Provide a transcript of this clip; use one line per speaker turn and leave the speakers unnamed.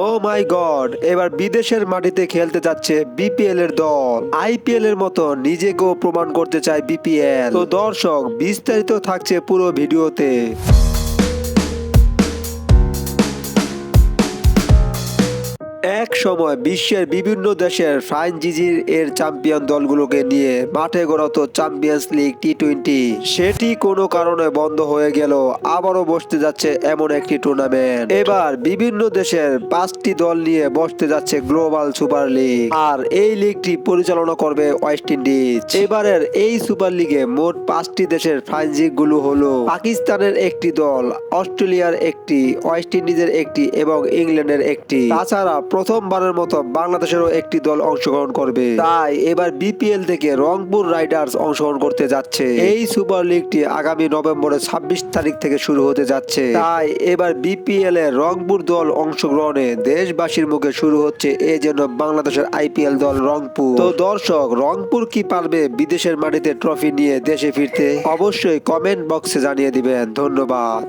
ও মাই god এবার বিদেশের মাটিতে খেলতে যাচ্ছে বিপিএল এর দল। আইপিএল এর মতো নিজেকেও প্রমাণ করতে চায় বিপিএল তো দর্শক, বিস্তারিত থাকছে পুরো ভিডিওতে। এক সময় বিশ্বের বিভিন্ন দেশের ফ্রাঞ্চাইজির এর চ্যাম্পিয়ন দলগুলোকে নিয়ে মাঠে গড়াতো চ্যাম্পিয়ন্স লিগ টি টোয়েন্টি সেটি কোনো কারণে বন্ধ হয়ে গেল, আবারও বসতে যাচ্ছে এমন একটি টুর্নামেন্ট এবার বিভিন্ন দেশের পাঁচটি দল নিয়ে বসতে যাচ্ছে গ্লোবাল সুপার লিগ। আর এই লিগটি পরিচালনা করবে ওয়েস্ট ইন্ডিজ। এবারের এই সুপার লিগে মোট পাঁচটি দেশের ফ্রাঞ্চাইজি গুলো হলো পাকিস্তানের একটি দল, অস্ট্রেলিয়ার একটি, ওয়েস্ট ইন্ডিজের একটি এবং ইংল্যান্ডের একটি। তাছাড়া প্রথমবারের মতো বাংলাদেশেরও একটি দল অংশগ্রহণ করবে। তাই এবার বিপিএল থেকে রংপুর রাইডার্স অংশগ্রহণ করতে যাচ্ছে। এই সুপার লিগটি আগামী নভেম্বরের ছাব্বিশ তারিখ থেকে শুরু হতে যাচ্ছে। তাই এবার বিপিএল এর রংপুর দল অংশগ্রহণে দেশবাসীর মুখে শুরু হচ্ছে এই জন্য বাংলাদেশের আইপিএল দল রংপুর। তো দর্শক, রংপুর কি পারবে বিদেশের মাটিতে ট্রফি নিয়ে দেশে ফিরতে? অবশ্যই কমেন্ট বক্সে জানিয়ে দিবেন। ধন্যবাদ।